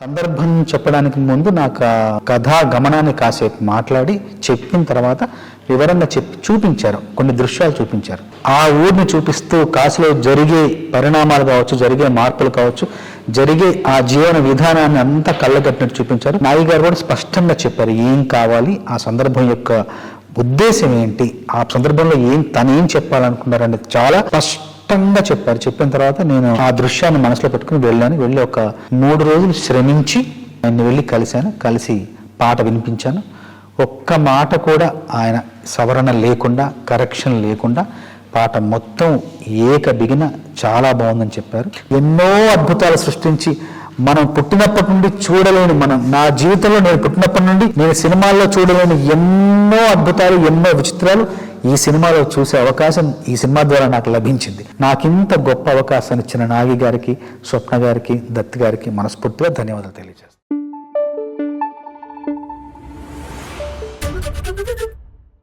సందర్భం చెప్పడానికి ముందు నాకు కథా గమనాన్ని కాసేపు మాట్లాడి చెప్పిన తర్వాత వివరంగా చెప్పి చూపించారు. కొన్ని దృశ్యాలు చూపించారు. ఆ ఊరిని చూపిస్తూ కాశీలో జరిగే పరిణామాలు కావచ్చు జరిగే మార్పులు కావచ్చు జరిగే ఆ జీవన విధానాన్ని అంతా కళ్ళగట్టినట్టు చూపించారు. నాయి గారు కూడా స్పష్టంగా చెప్పారు ఏం కావాలి ఆ సందర్భం యొక్క ఉద్దేశం ఏంటి ఆ సందర్భంలో ఏం తను ఏం చెప్పాలనుకున్నారనేది చాలా స్పష్టంగా చెప్పారు. చెప్పిన తర్వాత నేను ఆ దృశ్యాన్ని మనసులో పెట్టుకుని వెళ్ళాను. వెళ్ళి ఒక మూడు రోజులు శ్రమించి ఆయన్ని వెళ్ళి కలిశాను. కలిసి పాట వినిపించాను. ఒక్క మాట కూడా ఆయన సవరణ లేకుండా కరెక్షన్ లేకుండా పాట మొత్తం ఏక బిగిన చాలా బాగుందని చెప్పారు. ఎన్నో అద్భుతాలు సృష్టించి మనం పుట్టినప్పటి నుండి చూడలేని మనం నా జీవితంలో నేను పుట్టినప్పటి నుండి నేను సినిమాల్లో చూడలేని ఎన్నో అద్భుతాలు ఎన్నో విచిత్రాలు ఈ సినిమాలో చూసే అవకాశం ఈ సినిమా ద్వారా నాకు లభించింది. నాకింత గొప్ప అవకాశాన్ని ఇచ్చిన నాగి గారికి స్వప్న గారికి దత్ గారికి మనస్ఫూర్తిగా ధన్యవాదాలు తెలియజేస్తాను